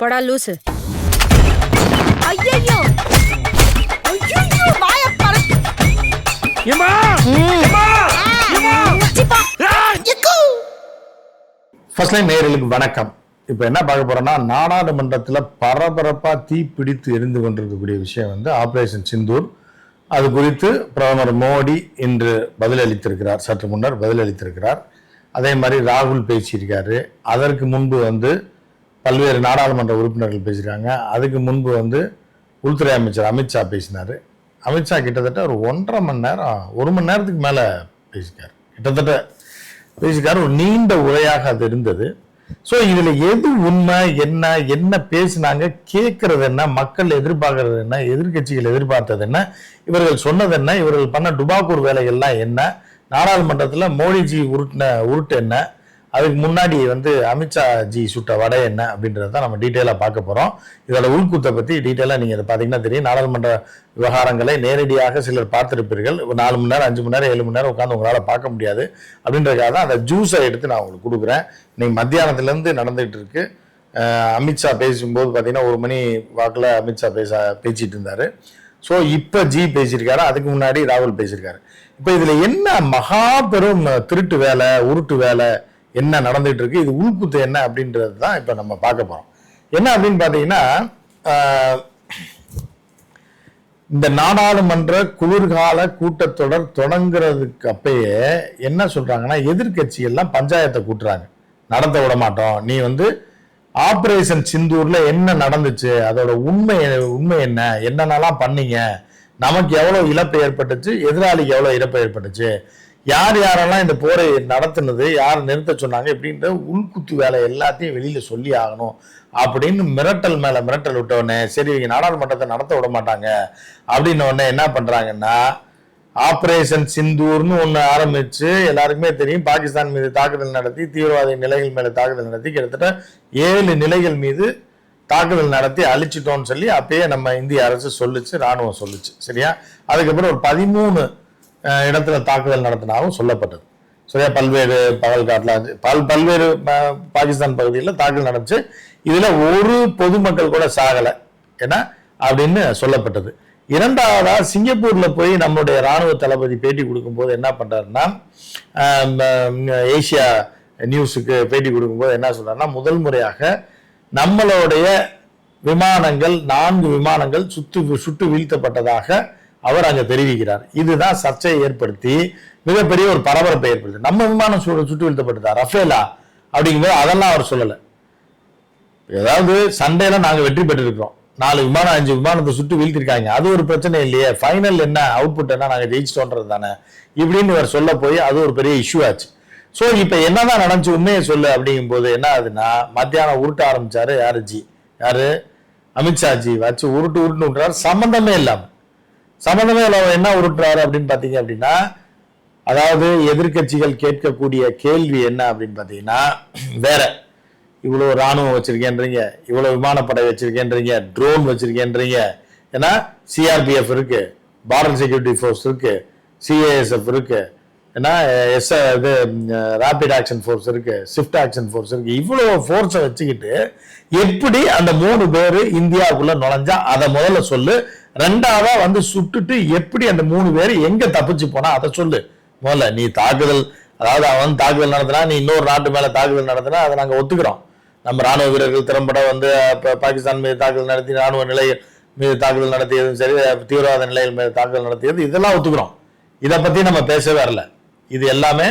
போடா லூசு. ஐயோ ஐயோ வாய பறக்கு. ஏமா ஏமா ஃபர்ஸ்ட் லைன் நேயர்களுக்கு வணக்கம். இப்போ என்ன பார்க்க போறோம்னா நாடாளுமன்றத்தில் பரபரப்பா தீ பிடித்து எரிந்து கொண்டிருக்கக்கூடிய விஷயம் வந்து ஆபரேஷன் சிந்தூர் அது குறித்து பிரதமர் மோடி இன்று பதிலளித்திருக்கிறார். சற்று முன்னர் பதிலளித்திருக்கிறார். அதே மாதிரி ராகுல் பேசியிருக்காரு. அதற்கு முன்பு வந்து பல்வேறு நாடாளுமன்ற உறுப்பினர்கள் பேசியிருக்காங்க. அதுக்கு முன்பு வந்து உள்துறை அமைச்சர் அமித்ஷா பேசினார். அமித்ஷா கிட்டத்தட்ட ஒரு ஒன்றரை மணி நேரம் ஒரு மணி நேரத்துக்கு மேலே பேசிக்கார் கிட்டத்தட்ட பேசிக்கார் ஒரு நீண்ட உரையாக அது இருந்தது. ஸோ இதில் எது உண்மை என்ன என்ன பேசினாங்க கேட்கறது என்ன மக்கள் எதிர்பார்க்கறது என்ன எதிர்க்கட்சிகள் எதிர்பார்த்தது என்ன இவர்கள் சொன்னது என்ன இவர்கள் பண்ண டுபாக்கூர் வேலைகள்லாம் என்ன நாடாளுமன்றத்தில் மோடிஜி உருட்டின உருட்டு என்ன அதுக்கு முன்னாடி வந்து அமித்ஷா ஜி சுட்ட வடை என்ன அப்படின்றத தான் நம்ம டீட்டெயிலாக பார்க்க போகிறோம் இதோட உள்கூத்தை பற்றி டீட்டெயிலாக நீங்கள் இதை பார்த்தீங்கன்னா தெரியும். நாடாளுமன்ற விவகாரங்களை நேரடியாக சிலர் பார்த்துருப்பீர்கள். ஒரு நாலு மணி நேரம் அஞ்சு மணி நேரம் ஏழு மணி நேரம் உட்காந்து உங்களால் பார்க்க முடியாது. அப்படின்றதுக்காக தான் அந்த ஜூஸை எடுத்து நான் உங்களுக்கு கொடுக்குறேன். இன்னைக்கு மத்தியானத்துலேருந்து நடந்துகிட்டு இருக்கு. அமித்ஷா பேசும்போது பார்த்தீங்கன்னா ஒரு மணி வாக்கில் அமித்ஷா பேச பேசிட்டு இருந்தார். ஸோ இப்போ ஜி பேசியிருக்காரு. அதுக்கு முன்னாடி ராகுல் பேசியிருக்காரு. இப்போ இதில் என்ன மகா பெரும் திருட்டு வேலை உருட்டு வேலை என்ன நடந்துட்டு இருக்கு இது உள்குத்து என்ன அப்படின்றது தான் இப்போ நம்ம பார்க்க போகிறோம் என்ன அப்படின்னு பார்த்தீங்கன்னா இந்த நாடாளுமன்ற குளிர்கால கூட்டத்தொடர் தொடங்குறதுக்கு அப்பயே என்ன சொல்றாங்கன்னா எதிர்க்கட்சி எல்லாம் பஞ்சாயத்தை கூட்டுறாங்க. நடத்த விட மாட்டோம். நீ வந்து ஆபரேஷன் சிந்தூர்ல என்ன நடந்துச்சு? அதோட உண்மை உண்மை என்ன? என்னென்னலாம் பண்ணீங்க? நமக்கு எவ்வளவு இழப்பு ஏற்பட்டுச்சு? எதிராளிக்கு எவ்வளவு இழப்பு ஏற்பட்டுச்சு? யார் யாரெல்லாம் இந்த போரை நடத்தினது யார் நிறுத்த சொன்னாங்க இப்படின்ற உள்குத்து வேலை எல்லாத்தையும் வெளியில சொல்லி ஆகணும் அப்படின்னு மிரட்டல் மேல மிரட்டல் விட்டவுடனே சரி இவங்க நாடாளுமன்றத்தை நடத்த விட மாட்டாங்க அப்படின்ன உடனே என்ன பண்றாங்கன்னா ஆப்ரேஷன் சிந்தூர்னு ஒன்று ஆரம்பிச்சு எல்லாருக்குமே தெரியும் பாகிஸ்தான் மீது தாக்குதல் நடத்தி தீவிரவாத நிலைகள் மேலே தாக்குதல் நடத்தி கிட்டத்தட்ட ஏழு நிலைகள் மீது தாக்குதல் நடத்தி அழிச்சிட்டோம்னு சொல்லி அப்பயே நம்ம இந்திய அரசு சொல்லுச்சு ராணுவம் சொல்லுச்சு சரியா? அதுக்கப்புறம் ஒரு பதிமூணு இடத்துல தாக்குதல் நடத்தினாலும் சொல்லப்பட்டது. சரியா? பல்வேறு பகல்காட்டில் பல் பல்வேறு பாகிஸ்தான் பகுதியில் தாக்குதல் நடந்துச்சு. இதில் ஒரு பொதுமக்கள் கூட சாகலை. ஏன்னா? அப்படின்னு சொல்லப்பட்டது. இரண்டாவதா சிங்கப்பூர்ல போய் நம்மளுடைய ராணுவ தளபதி பேட்டி கொடுக்கும்போது என்ன பண்றாருன்னா ஏசியா நியூஸுக்கு பேட்டி கொடுக்கும்போது என்ன சொல்றாருன்னா முதல் முறையாக நம்மளுடைய விமானங்கள் நான்கு விமானங்கள் சுட்டு சுட்டு வீழ்த்தப்பட்டதாக அவர் அங்கே தெரிவிக்கிறார். இதுதான் சர்ச்சையை ஏற்படுத்தி மிகப்பெரிய ஒரு பரபரப்பை ஏற்படுத்தி. நம்ம விமானம் சூழல் சுட்டு வீழ்த்தப்பட்டதா? ரஃபேலா? அப்படிங்கும்போது அதெல்லாம் அவர் சொல்லலை. ஏதாவது சண்டையில நாங்கள் வெற்றி பெற்றிருக்கிறோம். நாலு விமானம் அஞ்சு விமானத்தை சுட்டு வீழ்த்திருக்காங்க. அது ஒரு பிரச்சனை இல்லையே. ஃபைனல் என்ன அவுட்புட் என்ன? நாங்கள் ஜெயிச்சிட்டோன்றது தானே. இப்படின்னு இவர் சொல்ல போய் அது ஒரு பெரிய இஷ்யூ ஆச்சு. ஸோ இப்போ என்னதான் நடந்துச்சு? உண்மையை சொல்லு. அப்படிங்கும்போது என்ன ஆகுதுன்னா மத்தியானம் உருட்ட ஆரம்பிச்சாரு யாரு ஜி? யாரு? அமித்ஷா ஜி. வச்சு உருட்டு உருட்டு விட்டுறாரு சம்மந்தமே இல்லாமல் சம்பந்தமே இல்லாம என்ன உருட்டுறாரு அப்படின்னு பாத்தீங்க அப்படின்னா அதாவது எதிர்க்கட்சிகள் கேட்கக்கூடிய கேள்வி என்ன அப்படின்னு பார்த்தீங்கன்னா வேற. இவ்வளோ ராணுவம் வச்சிருக்கேன்றீங்க இவ்வளோ விமானப்படை வச்சிருக்கேன்றீங்க ட்ரோன் வச்சிருக்கேன்றீங்க. ஏன்னா சிஆர்பிஎஃப் இருக்கு பார்டர் செக்யூரிட்டி ஃபோர்ஸ் இருக்கு சிஏஎஸ்எஃப் இருக்கு ஏன்னா எஸ் இது ரேபிட் ஆக்ஷன் ஃபோர்ஸ் இருக்கு ஸ்விஃப்ட் ஆக்ஷன் ஃபோர்ஸ் இருக்கு. இவ்வளோ ஃபோர்ஸை வச்சுக்கிட்டு எப்படி அந்த மூணு பேர் இந்தியாவுக்குள்ள நுழைஞ்சா அதை முதல்ல சொல்லு ரெண்டாவதா வந்து சுட்டுட்டு எப்படி அந்த மூணு பேர் எங்க தப்பிச்சு போனா அதை சொல்லு. முதல்ல நீ தாக்குதல் அதாவது அவன் தாக்குதல் நடத்தினா நீ இன்னொரு நாட்டு மேல தாக்குதல் நடத்தினா அதை நாங்க ஒத்துக்கிறோம். நம்ம ராணுவ வீரர்கள் திறம்பட வந்து பாகிஸ்தான் மீது தாக்குதல் நடத்தி ராணுவ நிலையில் மீது தாக்குதல் நடத்தியதும் சரி தீவிரவாத நிலையில் மீது தாக்குதல் நடத்தியது இதெல்லாம் ஒத்துக்கிறோம். இதை பத்தி நம்ம பேசவே வரல. இது எல்லாமே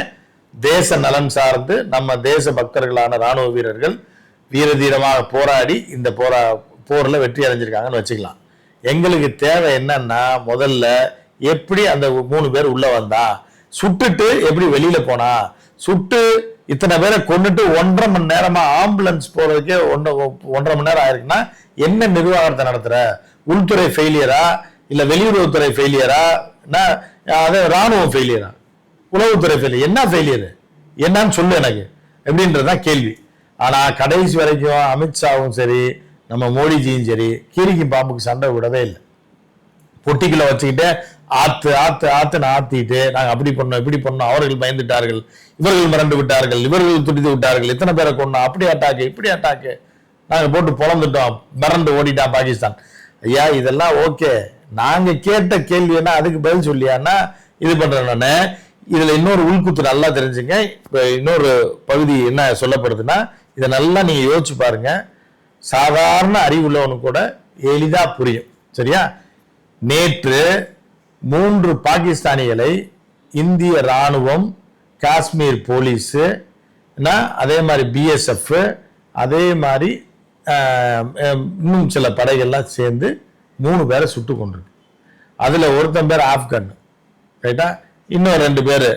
தேச நலன் சார்ந்து நம்ம தேச பக்தர்களான ராணுவ வீரர்கள் வீரதீரமாக போராடி இந்த போரா போர்ல வெற்றி அடைஞ்சிருக்காங்கன்னு வச்சுக்கலாம். எங்களுக்கு தேவை என்னன்னா முதல்ல எப்படி அந்த மூணு பேர் உள்ள வந்தா? சுட்டுட்டு எப்படி வெளியில போனா? சுட்டு இத்தனை பேரை கொண்டுட்டு ஒன்றரை மணி நேரமா ஆம்புலன்ஸ் போறதுக்கே ஒன்றரை ஒன்றரை மணி நேரம் ஆயிருக்குன்னா என்ன நிர்வாகத்தை நடத்துற? உள்துறை ஃபெயிலியரா இல்ல வெளியுறவுத்துறை ஃபெயிலியரா அது ராணுவம் ஃபெயிலியரா உளவுத்துறை ஃபெயிலியர் என்ன ஃபெயிலியர் என்னன்னு சொல்லு எனக்கு. எப்படின்றதுதான் கேள்வி. ஆனா கடைசி வரைக்கும் அமித்ஷாவும் சரி நம்ம மோடிஜியும் சரி கீரிக்கும் பாம்புக்கு சண்டை விடவே இல்லை. பொட்டிக்குள்ள வச்சுக்கிட்டு ஆத்து ஆத்து ஆத்துன்னு ஆத்திட்டு நாங்கள் அப்படி பண்ணோம் இப்படி பண்ணோம் அவர்கள் பயந்துட்டார்கள் இவர்கள் மிரண்டு விட்டார்கள் இவர்கள் துடித்து விட்டார்கள் இத்தனை பேரை கொண்டோம் அப்படி அட்டாக்கு இப்படி அட்டாக்கு நாங்கள் போட்டு பொழந்துட்டோம் மிரண்டு ஓடிட்டான் பாகிஸ்தான். ஐயா இதெல்லாம் ஓகே நாங்கள் கேட்ட கேள்வி என்ன அதுக்கு பதில் சொல்லியான்னா இது பண்ணுறேன்னு இதில் இன்னொரு உள்குத்து நல்லா தெரிஞ்சுங்க. இப்போ இன்னொரு பகுதி என்ன சொல்லப்படுதுன்னா இதை நல்லா நீங்கள் யோசிச்சு பாருங்கள் சாதாரண அறிவு உள்ளவனுக்கு கூட எளிதா புரியும். சரியா? நேற்று மூன்று பாகிஸ்தானிகளை இந்திய ராணுவம் காஷ்மீர் போலீஸு அதே மாதிரி பிஎஸ்எஃப் அதே மாதிரி இன்னும் சில படைகள்லாம் சேர்ந்து மூணு பேரை சுட்டு கொண்டிருக்கு அதில் ஒருத்தன் பேர் ஆப்கன் ரைட்டா? இன்னும் ரெண்டு பேர்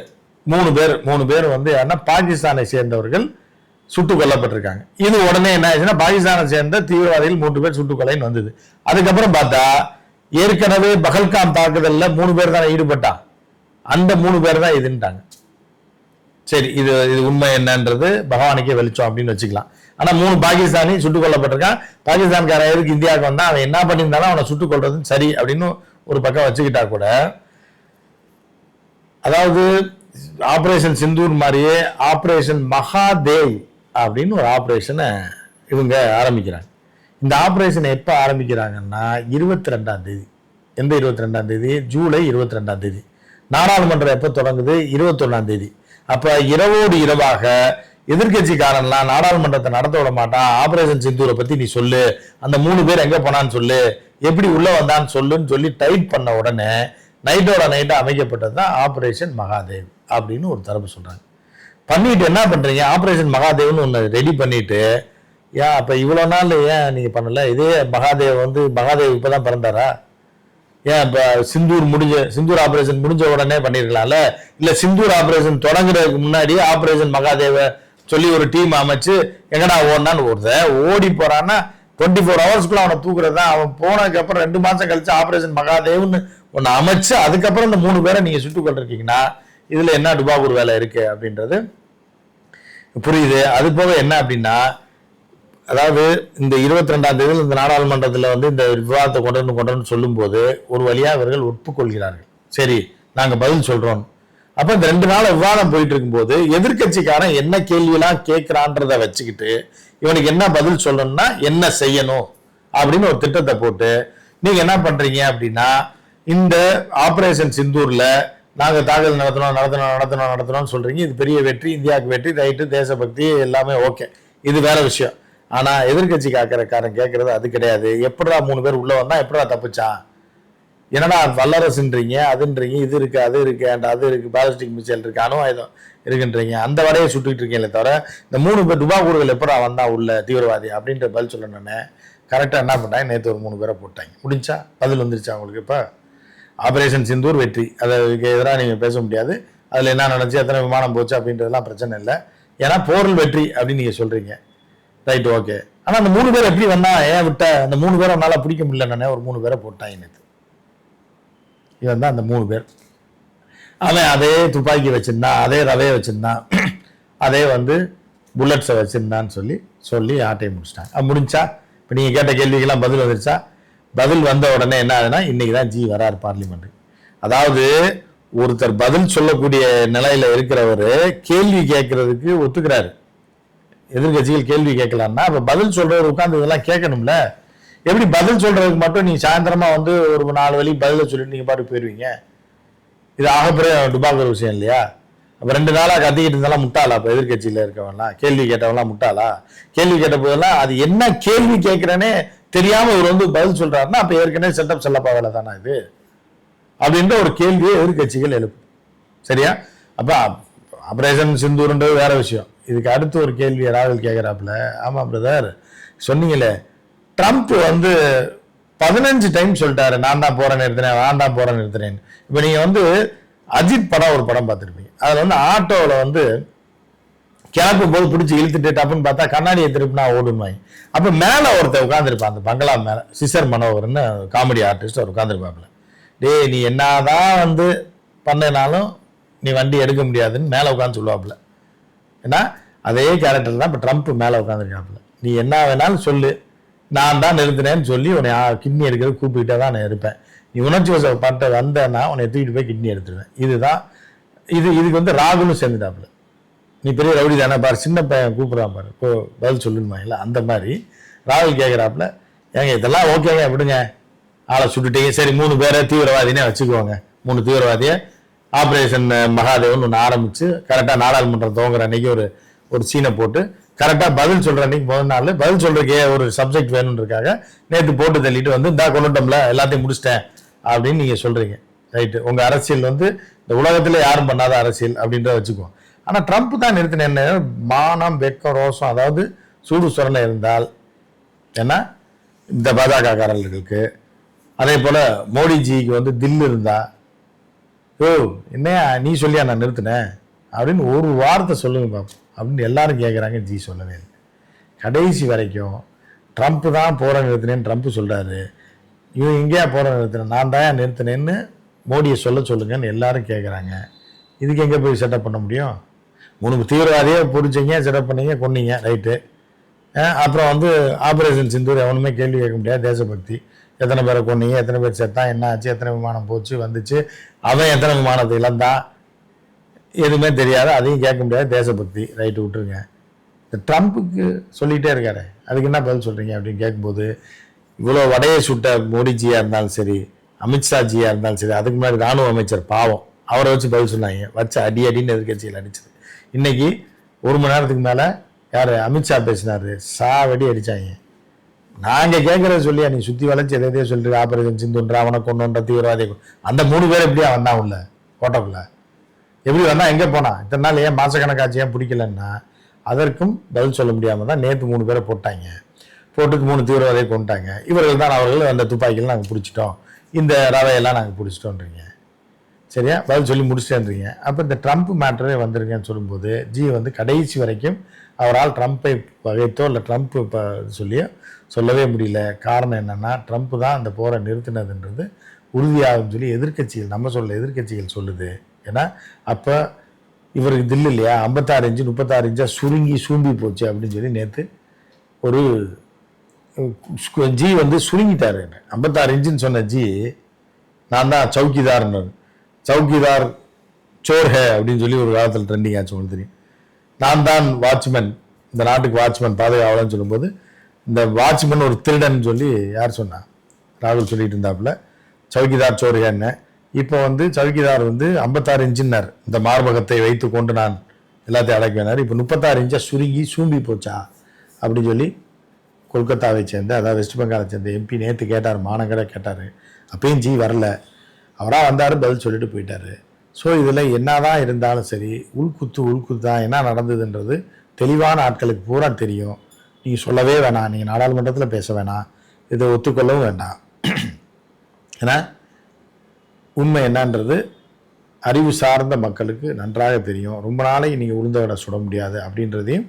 மூணு பேர் மூணு பேர் வந்து யாருன்னா பாகிஸ்தானை சேர்ந்தவர்கள். சுட்டுக் கொல்லப்பட்டிருக்காங்க. இது உடனே என்ன ஆச்சுன்னா பாகிஸ்தானை சேர்ந்த தீவிரவாதிகள் மூன்று பேர் சுட்டுக் கொலைன்னு வந்தது. அதுக்கப்புறம் பார்த்தா ஏற்கனவே பகல்காம் தாக்குதல்ல மூணு பேர் தானே ஈடுபட்டான். அந்த மூணு பேர் தான் இதுன்ட்டாங்க. சரி இது இது உண்மை என்னன்றது பகவானுக்கே வெளிச்சம் அப்படின்னு வச்சுக்கலாம். ஆனால் மூணு பாகிஸ்தானி சுட்டுக் கொல்லப்பட்டிருக்கான். பாகிஸ்தான்காரன் எதுக்கு இந்தியாவுக்கு வந்தால் அவன் என்ன பண்ணியிருந்தாலும் அவனை சுட்டுக் கொள்றது சரி அப்படின்னு ஒரு பக்கம் வச்சுக்கிட்டா கூட அதாவது ஆப்ரேஷன் சிந்தூர் மாதிரியே ஆப்ரேஷன் மகாதேவ் அப்படின்னு ஒரு ஆப்ரேஷனை இவங்க ஆரம்பிக்கிறாங்க. இந்த ஆப்ரேஷனை எப்போ ஆரம்பிக்கிறாங்கன்னா இருபத்தி ரெண்டாம் தேதி. எந்த இருபத்தி ரெண்டாம் தேதி? ஜூலை இருபத்தி ரெண்டாம் தேதி. நாடாளுமன்றம் எப்போ தொடங்குது? இருபத்தொன்னாம் தேதி. அப்போ இரவோடு இரவாக எதிர்க்கட்சிக்காரன்லாம் நாடாளுமன்றத்தை நடத்த விட மாட்டான். ஆபரேஷன் சிந்தூரை பற்றி நீ சொல்லு. அந்த மூணு பேர் எங்கே போனான்னு சொல்லு. எப்படி உள்ளே வந்தான்னு சொல்லுன்னு சொல்லி டைட் பண்ண உடனே நைட்டோட நைட்டாக அமைக்கப்பட்டது தான் ஆப்ரேஷன் மகாதேவ் அப்படின்னு ஒரு தரப்பு சொல்கிறாங்க பண்ணிட்டு என்ன பண்றீங்க? ஆப்ரேஷன் மகாதேவ்னு ஒன்று ரெடி பண்ணிட்டு ஏன் அப்போ இவ்வளோ நாள் ஏன் நீங்கள் பண்ணல? இதே மகாதேவ் வந்து மகாதேவ் இப்போ தான் பிறந்தாரா? ஏன் இப்போ சிந்தூர் முடிஞ்ச சிந்தூர் ஆப்ரேஷன் முடிஞ்ச உடனே பண்ணிருக்கலாம்ல? இல்லை சிந்தூர் ஆப்ரேஷன் தொடங்குறதுக்கு முன்னாடி ஆப்ரேஷன் மகாதேவ சொல்லி ஒரு டீம் அமைச்சு எங்கடா ஓடினான்னு ஓடுத. ஓடி போறான்னா டுவெண்ட்டி ஃபோர் ஹவர்ஸ்க்குள்ள அவனை தூக்குறது தான். அவன் போனதுக்கப்புறம் ரெண்டு மாதம் கழிச்சு ஆப்ரேஷன் மகாதேவ்னு ஒன்று அமைச்சு அதுக்கப்புறம் இந்த மூணு பேரை நீங்கள் சுட்டுக்கொண்டிருக்கீங்கன்னா இதில் என்ன டுபாகூர் வேலை இருக்கு அப்படின்றது புரியுது. அது போக என்ன அப்படின்னா அதாவது இந்த இருபத்தி ரெண்டாம் தேதியில் இந்த நாடாளுமன்றத்தில் வந்து இந்த விவாதத்தை கொண்டு வந்து கொண்டு வந்து சொல்லும்போது ஒரு வழியாக அவர்கள் ஒப்புக்கொள்கிறார்கள். சரி நாங்கள் பதில் சொல்கிறோம் அப்போ இந்த ரெண்டு நாள் விவாதம் போயிட்டு இருக்கும்போது எதிர்க்கட்சிக்காரன் என்ன கேள்வியெல்லாம் கேட்குறான்றதை வச்சுக்கிட்டு இவனுக்கு என்ன பதில் சொல்லணும்னா என்ன செய்யணும் அப்படின்னு ஒரு திட்டத்தை போட்டு நீங்கள் என்ன பண்ணுறீங்க அப்படின்னா இந்த ஆப்ரேஷன் சிந்தூரில் நாங்கள் தாக்குதல் நடத்தணும் நடத்தணும் நடத்தணும் நடத்தணும்னு சொல்கிறீங்க இது பெரிய வெற்றி இந்தியாவுக்கு வெற்றி ரைட்டு தேசபக்தி எல்லாமே ஓகே. இது வேற விஷயம். ஆனால் எதிர்கட்சி காக்கிறக்காரன் கேட்குறது அது கிடையாது. எப்படா மூணு பேர் உள்ளே வந்தால் எப்படா தப்பிச்சான்? என்னடா வல்லரசுன்றீங்க? அதுன்றீங்க. இது இருக்கு அது இருக்கு அண்ட் அது இருக்கு பாலிஸ்டிக் மிசைல் இருக்கு அணு ஆயுதம் இருக்குன்றீங்க. அந்த வரையை சுட்டுக்கிட்டு இருக்கீங்களே தவிர இந்த மூணு பேர் டுபாகூர்கள் எப்படா வந்தா உள்ள தீவிரவாதி அப்படின்ற பதில் சொல்லணுன்னே கரெக்டாக என்ன பண்ணாங்க? நேற்று ஒரு மூணு பேரை போட்டாங்க. முடிஞ்சா? பதில் வந்துருச்சா உங்களுக்கு இப்போ? ஆபரேஷன் சிந்தூர் வெற்றி. அதுக்கு எதிராக நீங்கள் பேச முடியாது. அதில் என்ன நடந்துச்சு எத்தனை விமானம் போச்சு அப்படின்றதெல்லாம் பிரச்சனை இல்லை. ஏன்னா போரில் வெற்றி அப்படின்னு நீங்கள் சொல்கிறீங்க ரைட் ஓகே ஆனால் அந்த மூணு பேர் எப்படி வந்தா ஏன் விட்ட அந்த மூணு பேரை உன்னால் பிடிக்க முடியலன்னு ஒரு மூணு பேரை போட்டான் நேற்று இவன் தான் அந்த மூணு பேர். அவன் அதே துப்பாக்கி வச்சுருந்தான் அதே ரவையை வச்சுருந்தான். அதே வந்து புல்லட்ஸை வச்சுருந்தான்னு சொல்லி சொல்லி ஆட்டையை முடிச்சிட்டாங்க. அது முடிஞ்சா? இப்போ நீங்கள் கேட்ட கேள்விக்கெல்லாம் பதில் வந்துருச்சா? பதில் வந்த உடனே என்ன ஆகுதுன்னா இன்னைக்கு தான் ஜி வராரு பார்லிமெண்ட் அதாவது ஒருத்தர் பதில் சொல்லக்கூடிய நிலையில இருக்கிறவர் கேள்வி கேட்கறதுக்கு ஒத்துக்கிறாரு. எதிர்க்கட்சிகள் கேள்வி கேட்கலாம்னா அப்போ பதில் சொல்றவர் உட்காந்து இதெல்லாம் கேட்கணும்ல? எப்படி பதில் சொல்றதுக்கு மட்டும் நீ சாயந்தரமா வந்து ஒரு நாலு வழி பதில சொல்லிட்டு நீங்க பாட்டு போயிருவீங்க? இது ஆகப்பெரிய டுபாக்கர் விஷயம் இல்லையா? அப்போ ரெண்டு நாளாக கத்திக்கிட்டு இருந்தாலும் முட்டாளா இப்போ எதிர்கட்சியில் இருக்கவன்லாம்? கேள்வி கேட்டவன்லாம் முட்டாளா? கேள்வி கேட்ட போதெல்லாம் அது என்ன கேள்வி கேட்குறேனே தெரியாம இவர் வந்து பதில் சொல்றாருன்னா அப்ப ஏற்கனவே செட்டப் செல்லப்பா வேலை தானா இது? அப்படின்ற ஒரு கேள்வியை எதிர்க்கட்சிகள் எழுப்பும் சரியா? அப்ப ஆபரேஷன் சிந்தூர்ன்றது வேற விஷயம். இதுக்கு அடுத்து ஒரு கேள்வி ராகுல் கேட்கிறாப்புல ஆமா பிரதர் சொன்னீங்களே ட்ரம்ப் வந்து பதினஞ்சு டைம் சொல்லிட்டாரு. நான் தான் போறேன் நிறுத்தினேன் நான் தான் போறேன் நிறுத்தினேன் இப்போ நீங்க வந்து அஜித் படம் ஒரு படம் பார்த்துருப்பீங்க. அதுல வந்து ஆட்டோவில் வந்து கிளப்பும் போது பிடிச்சி இழுத்துட்டு டப்புன்னு பார்த்தா கண்ணாடியை திருப்பினா ஓடுமாய் அப்போ மேலே ஒருத்தர் உட்காந்துருப்பான் அந்த பங்களா மேலே. சிசர் மனோகர்னு காமெடி ஆர்டிஸ்ட் அவர் உட்காந்துருப்பாப்புல டேய் நீ என்னதான் வந்து பண்ணினாலும் நீ வண்டி எடுக்க முடியாதுன்னு மேலே உட்காந்து சொல்லுவாப்புல. ஏன்னா அதே கேரக்டர் தான் இப்போ ட்ரம்ப் மேலே உட்காந்துருக்காப்புல நீ என்ன வேணாலும் சொல்லு. நான் தான் நிறுத்தினேன்னு சொல்லி உன்னை கிட்னி எடுக்கிறது கூப்பிட்டே தான் நான் இருப்பேன். நீ உணர்ச்சி வசப்பட்ட வந்தேன்னா உன்னை தூக்கிட்டு போய் கிட்னி எடுத்துருவேன். இதுதான் இது இதுக்கு வந்து ராகுலும் சேர்ந்துட்டாப்புல. நீ பெரிய ரவுடி தானே பாரு சின்ன பையன் கூப்பிட்றான் பாரு. இப்போ பதில் சொல்லணுமா இல்லை அந்த மாதிரி ராகுல் கேட்குறாப்புல ஏங்க இதெல்லாம் ஓகேங்க விடுங்க ஆளை சுட்டுட்டீங்க. சரி மூணு பேரை தீவிரவாதினே வச்சுக்குவாங்க மூணு தீவிரவாதியை ஆப்ரேஷன் மகாதேவன் ஒன்று ஆரம்பித்து கரெக்டாக நாடாளுமன்றம் துவங்குற அன்னைக்கு ஒரு ஒரு சீனை போட்டு கரெக்டாக பதில் சொல்கிற அன்னைக்கு முதல் நாள் பதில் சொல்கிறக்கே ஒரு சப்ஜெக்ட் வேணுன்றதுக்காக நேற்று போட்டு தள்ளிட்டு வந்து இந்தா கொண்டுட்டோம்ல எல்லாத்தையும் முடிச்சிட்டேன் அப்படின்னு நீங்கள் சொல்கிறீங்க ரைட்டு உங்கள் அரசியல் வந்து இந்த உலகத்தில் யாரும் பண்ணாத அரசியல் அப்படின்றத வச்சுக்குவோம் ஆனால் ட்ரம்ப் தான் நிறுத்தினேன் மானம் வெக்கம் ரோசம் அதாவது சூடு சுரணை இருந்தால் ஏன்னா இந்த பாஜகக்காரர்களுக்கு. அதே போல் மோடிஜிக்கு வந்து தில் இருந்தா ஓ என்னையா நீ சொல்லியா நான் நிறுத்தினேன்? அப்படின்னு ஒரு வார்த்தை சொல்லுங்க பாப்போம். அப்படின்னு எல்லாரும் கேட்குறாங்க ஜி சொல்லவே இல்லை. கடைசி வரைக்கும் ட்ரம்ப் தான் போகிற நிறுத்தினேன்னு ட்ரம்ப் சொல்கிறாரு இவன் எங்கேயா போகிற நிறுத்தினேன் நான் தான் நிறுத்தினேன்னு மோடியை சொல்ல சொல்லுங்கன்னு எல்லாரும் கேட்குறாங்க இதுக்கு எங்கே போய் செட்டப் பண்ண முடியும்? உனக்கு தீவிரவாதியே பிடிச்சிங்க செட்டப் பண்ணீங்க கொன்னீங்க ரைட்டு அப்புறம் வந்து ஆப்ரேஷன் சிந்தூர் எவனுமே கேள்வி கேட்க முடியாது தேசபக்தி. எத்தனை பேரை கொன்னீங்க எத்தனை பேர் செத்தான் என்ன ஆச்சு எத்தனை விமானம் போச்சு வந்துச்சு அவன் எத்தனை விமானத்தை இழந்தான் எதுவுமே தெரியாது அதையும் கேட்க முடியாது தேசபக்தி. ரைட்டு விட்டுருங்க. இந்த ட்ரம்ப்புக்கு சொல்லிகிட்டே இருக்காரு. அதுக்கு என்ன பதில் சொல்கிறீங்க அப்படின்னு கேட்கும்போது இவ்வளோ வடையை சுட்ட மோடிஜியாக இருந்தாலும் சரி அமித்ஷாஜியாக இருந்தாலும் சரி அதுக்கு முன்னாடி ராணுவ அமைச்சர் பாவம் அவரை வச்சு பதில் சொன்னாங்க. வச்சு அடி அடின்னு எதிர்கட்சியில் அடிச்சது. இன்னைக்கு ஒரு மணி நேரத்துக்கு மேலே யார்? அமித்ஷா பேசினார். சாவடி அடித்தாங்க நாங்கள் கேட்குறத சொல்லி நீ சுற்றி வளைச்சு எதை எதையோ சொல்லிட்டு ஆபரேஷன் சிந்துன்ற அவனை கொண்டுன்ற தீவிரவாதி அந்த மூணு பேர் எப்படியா வந்தான் உள்ள? கோட்டைக்குள்ள. எப்படி வந்தால் எங்கே போனான் இத்தனை நாள் ஏன் மாதக்கணக்காட்சி ஏன் பிடிக்கலன்னா அதற்கும் பதில் சொல்ல முடியாமல் தான் நேற்று மூணு பேரை போட்டாங்க. போட்டுக்கு மூணு தீவிரவாதியை கொண்டுட்டாங்க இவர்கள் தான் அவர்கள் அந்த துப்பாக்கியில் நாங்கள் பிடிச்சிட்டோம். இந்த ரவையெல்லாம் நாங்கள் பிடிச்சிட்டோன்றீங்க. சரியா? பதில் சொல்லி முடிச்சிட்டேன்றீங்க. அப்போ இந்த ட்ரம்ப் மேட்டரே வந்திருக்கேன்னு சொல்லும்போது ஜி வந்து கடைசி வரைக்கும் அவரால் ட்ரம்ப்பை பகைத்தோ இல்லை ட்ரம்ப் இப்போ சொல்லியோ சொல்லவே முடியல. காரணம் என்னென்னா ட்ரம்ப் தான் அந்த போரை நிறுத்தினதுன்றது உறுதியாகும் சொல்லி எதிர்க்கட்சிகள் நம்ம சொல்ல எதிர்க்கட்சிகள் சொல்லுது. ஏன்னா அப்போ இவருக்கு தில்லு இல்லையா? ஐம்பத்தாறு இன்ச்சு முப்பத்தாறு இன்ச்சாக சுருங்கி சூம்பி போச்சு அப்படின்னு சொல்லி நேற்று ஒரு ஜி வந்து சுருங்கிட்டாரு. ஐம்பத்தாறு இன்ச்சுன்னு சொன்ன ஜி நான் தான் சவுக்கிதார்னு சவுக்கிதார் சோர் ஹே அப்படின்னு சொல்லி ஒரு காலத்தில் ட்ரெண்டிங் ஆச்சு உங்களுக்கு தெரியும். நான் தான் வாட்ச்மேன் இந்த நாட்டுக்கு வாட்ச்மேன் பாதுகாவலன்னு சொல்லும்போது இந்த வாட்ச்மேன் ஒரு திருடன் சொல்லி யார் சொன்னா? ராகுல் சொல்லிட்டு இருந்தாப்புல சவுக்கிதார் சோர் ஹேன்னு இப்போ வந்து சவுக்கிதார் வந்து ஐம்பத்தாறு இன்ஜினர் இந்த மார்பகத்தை வைத்து கொண்டு நான் எல்லாத்தையும் அடக்குவேனார் இப்போ முப்பத்தாறு இன்ச்சாக சுருங்கி சூம்பி போச்சா? அப்படின்னு சொல்லி கொல்கத்தாவை சேர்ந்த அதாவது வெஸ்ட் பெங்காலை சேர்ந்த எம்பி நேற்று கேட்டார் மாநகர கேட்டார். அப்பயும் ஜி வரல. அவராக வந்தார் பதில் சொல்லிட்டு போயிட்டாரு. ஸோ இதில் என்ன தான் இருந்தாலும் சரி உள்குத்து உள்குத்து தான் என்ன நடந்ததுன்றது தெளிவான ஆட்களுக்கு பூரா தெரியும். நீங்கள் சொல்லவே வேணாம் நீங்கள் நாடாளுமன்றத்தில் பேச வேணாம் இதை ஒத்துக்கொள்ளவும் வேண்டாம். ஏன்னா உண்மை என்னன்றது அறிவு சார்ந்த மக்களுக்கு நன்றாக தெரியும். ரொம்ப நாளைக்கு நீங்கள் உளுந்த சுட முடியாது அப்படின்றதையும்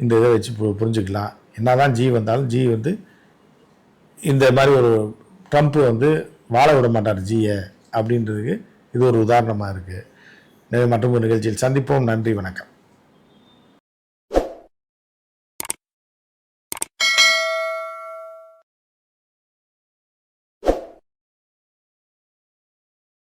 இந்த இதை வச்சு பு- புரிஞ்சுக்கலாம். என்ன தான் ஜி வந்தாலும் ஜி வந்து இந்த மாதிரி ஒரு ட்ரம்ப் வந்து வாழ விட மாட்டார் ஜியை அப்படின்றதுக்கு இது ஒரு உதாரணமாக இருக்குது மற்றும் ஒரு நிகழ்ச்சியில் சந்திப்போம். நன்றி வணக்கம்.